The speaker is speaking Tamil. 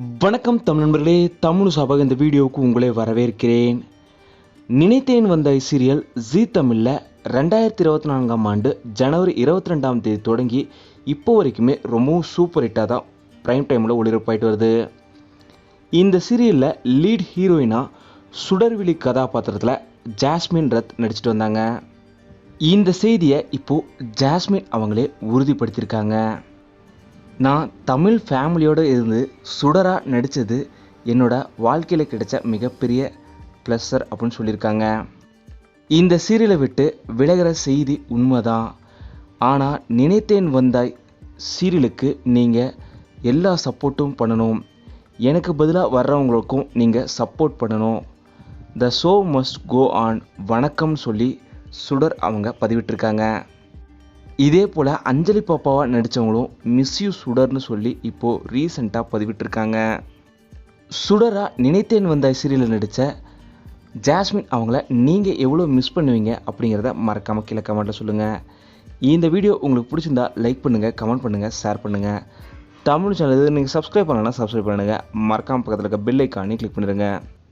வணக்கம் தமிழ் நண்பர்களே தமிழ் சபாக இந்த வீடியோவுக்கு உங்களை வரவேற்கிறேன். நினைத்தேன் வந்த சீரியல் ஜீ தமிழில் ரெண்டாயிரத்தி இருபத்தி நான்காம் ஆண்டு ஜனவரி இருபத்தி ரெண்டாம் தேதி தொடங்கி இப்போ வரைக்குமே ரொம்பவும் சூப்பர் ஹிட்டாக தான் ப்ரைம் டைமில் ஒளிபரப்பாயிட்டு வருது. இந்த சீரியலில் லீட் ஹீரோயினாக சுடர்விழி கதாபாத்திரத்தில் ஜாஸ்மின் ரத் நடிச்சிட்டு வந்தாங்க. இந்த செய்தியை இப்போது ஜாஸ்மின் அவங்களே உறுதிப்படுத்தியிருக்காங்க. நான் தமிழ் ஃபேமிலியோடு இருந்து சுடராக நடித்தது என்னோட வாழ்க்கையில் கிடைச்ச மிகப்பெரிய ப்ளஸ்ஸர் அப்படின்னு சொல்லியிருக்காங்க. இந்த சீரியலை விட்டு விலகிற செய்தி உண்மைதான். ஆனால் நினைத்தேன் வந்தாய் சீரியலுக்கு நீங்கள் எல்லா சப்போர்ட்டும் பண்ணணும். எனக்கு பதிலாக வர்றவங்களுக்கும் நீங்கள் சப்போர்ட் பண்ணணும். The show must go on வணக்கம் சொல்லி சுடர் அவங்க பதிவிட்டிருக்காங்க. இதே போல் அஞ்சலி பாப்பாவாக நடித்தவங்களும் மிஸ் யூ சுடர்னு சொல்லி இப்போது ரீசண்டாக பதிவிட்டிருக்காங்க. சுடராக நினைத்தேன் வந்த சீரியலில் நடித்த ஜாஸ்மின் அவங்கள நீங்கள் எவ்வளோ மிஸ் பண்ணுவீங்க அப்படிங்கிறத மறக்காமல் கீழே கமெண்ட்டில் சொல்லுங்கள் இந்த வீடியோ உங்களுக்கு பிடிச்சிருந்தா லைக் பண்ணுங்கள் கமெண்ட் பண்ணுங்கள் ஷேர் பண்ணுங்கள் தமிழ் சேனல் நீங்கள் சப்ஸ்கிரைப் பண்ணலன்னா சப்ஸ்கிரைப் பண்ணுங்கள் மறக்காமல் பக்கத்தில் இருக்க பெல் ஐக்கானே கிளிக் பண்ணிடுங்க.